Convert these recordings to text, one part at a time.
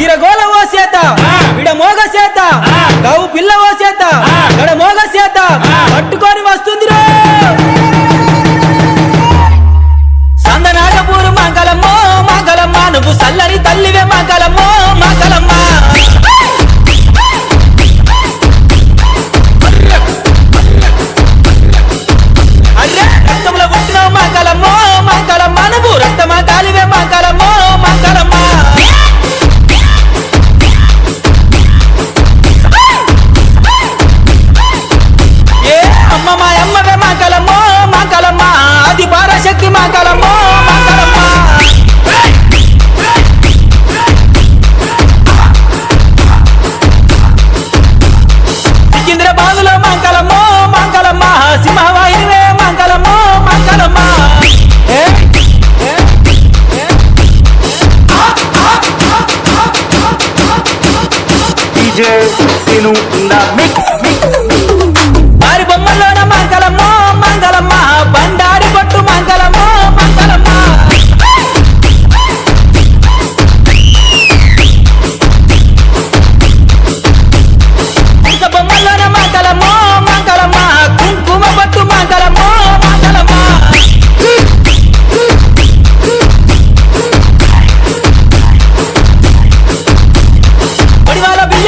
ఈరగోళ ఓ చేత విడమోగ చేత గవు పిల్ల ఓ చేత Martino in the mix.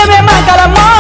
que me marca la amor.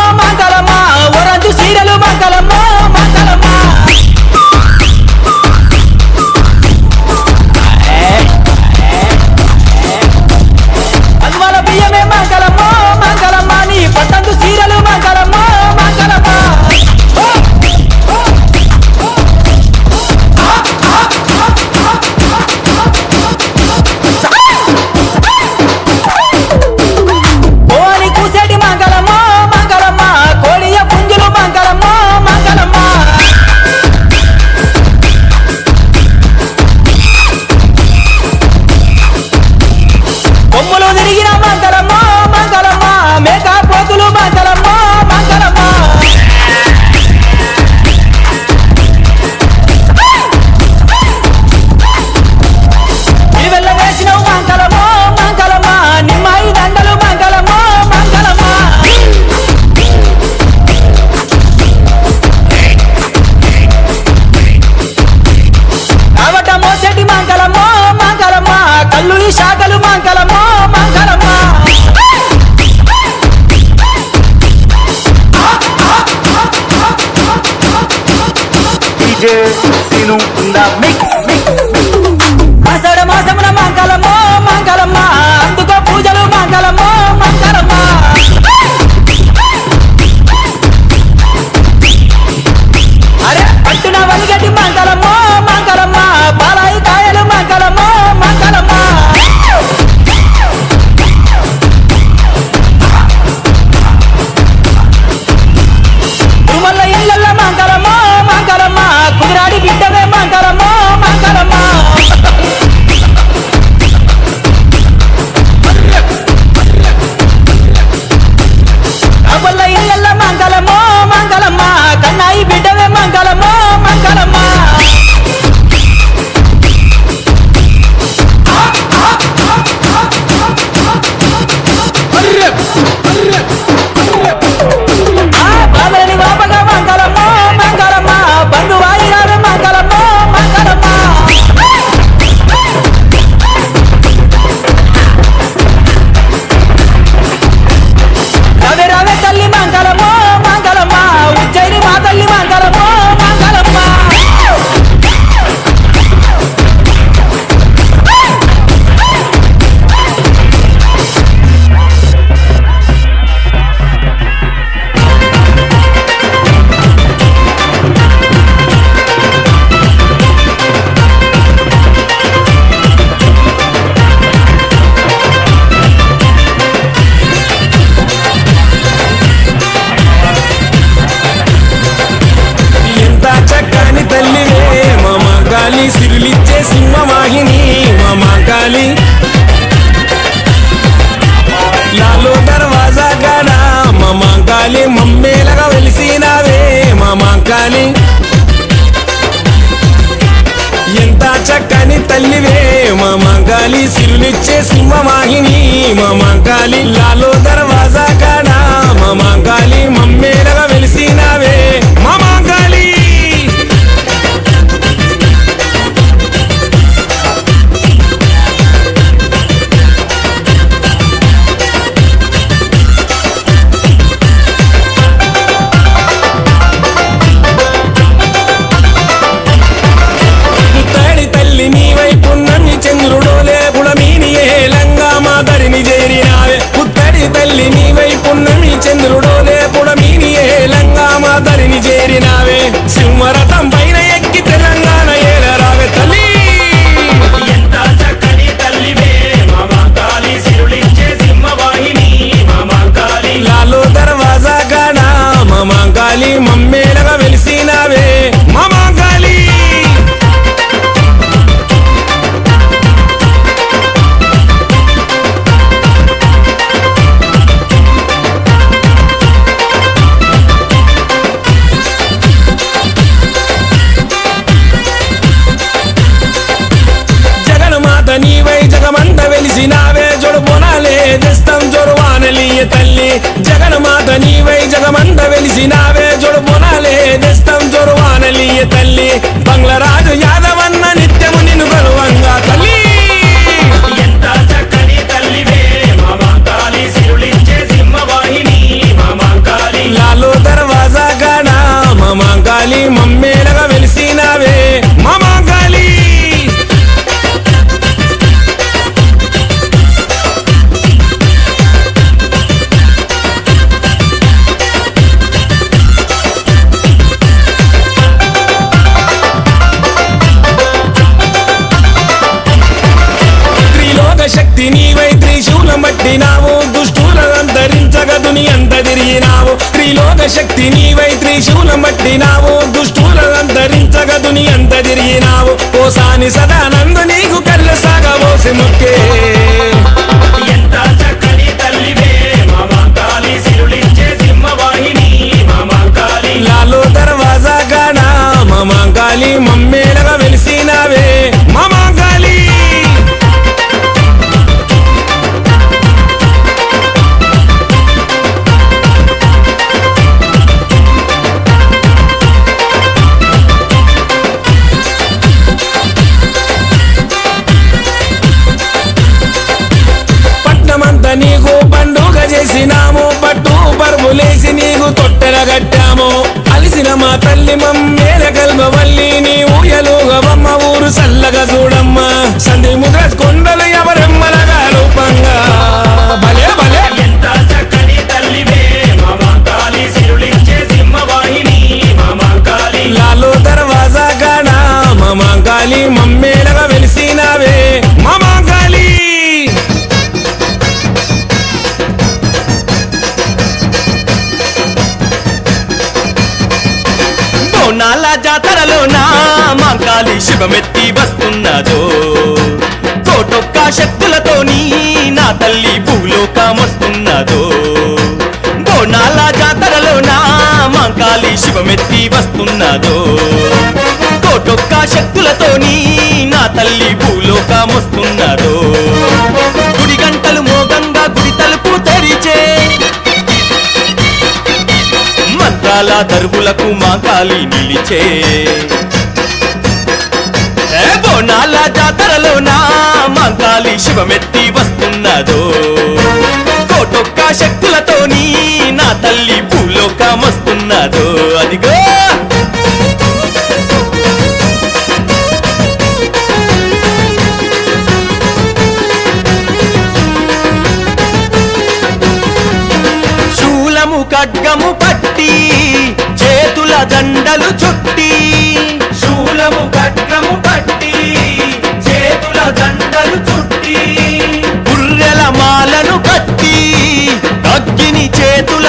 DJ తిను మిక్స్ మిక్స్ మాసడ మాసమున మంగళ మాంకాలి మమ్మేలగా వెలిసినావే మా మాంకాలి ఎంత చక్కని తల్లివే మా మంగాలి సిరులిచ్చే సింహమాహిని మా మాంకాలి. లాలో దర్వాజా కాడా మా మంగాలి మమ్మేలగా తల్లి నీ వైపు నమ్మి చంద్రుడోలే పుడమీని ఏలంగా మా దరిని చేరినావే సింహరథంపై వెలిసినావే జొడు పొనాలే దస్తం జొరువానలియ తల్లి. బంగ్లరాజు యాదవన్న నిత్యము నిన్ను గలువంగా తల్లి. ఎంత చక్కని తల్లివే సింహవాహిని లాలో దర్వాజా గానా మా మాంకాలి మమ్మేలగా దుష్టులంతరించగ దుని అంత తిరిగినావు. త్రిలోక శక్తి నీవై త్రిశూలం పట్టినావు. దుష్టులంతరించగ దుని అంత తిరిగినావు. ఓసాని సదానందు నీకు కళ్ళ సాగబోసి ముక్కే. ఎంత చక్కని తల్లివే మా మాంకాళి సిరులిచ్చే సింహవాహిని మా మాంకాళి లాలో దర్వాజా గానా మా తల్లి మమ్మేల కల్మవల్లి నీ ఊయలుగవమ్మ ఊరు చల్లగా చూడమ్మ. సంధి ముద్ర కొండలు ఎవరెమ్మలగా శక్తి శివమెత్తి వస్తున్నదో. కోటొక్క శక్తులతోని నా తల్లి భూలోకమొస్తున్నదో బోనాల జాతరలో నా మాంకాలి శివమెత్తి వస్తున్నదో. కోటొక్క శక్తులతోని నా తల్లి భూలోకమొస్తున్నదో గుడి గంటలు మోగంగా గుడి తలుపు తెరిచే మంత్రాల దరువులకు మా నిలిచే నాలా జాతరలో నా మాంకాళి శివమెత్తి వస్తున్నదో. కోటొక్క శక్తులతోని నా తల్లి భూలోకం వస్తున్నదో. అదిగో! శూలము ఖడ్గము పట్టి చేతుల దండలు చుట్టి. శూలము ఖడ్గము దండలు చుట్టి గుర్రెల మాలను కట్టి అగ్గిని చేతుల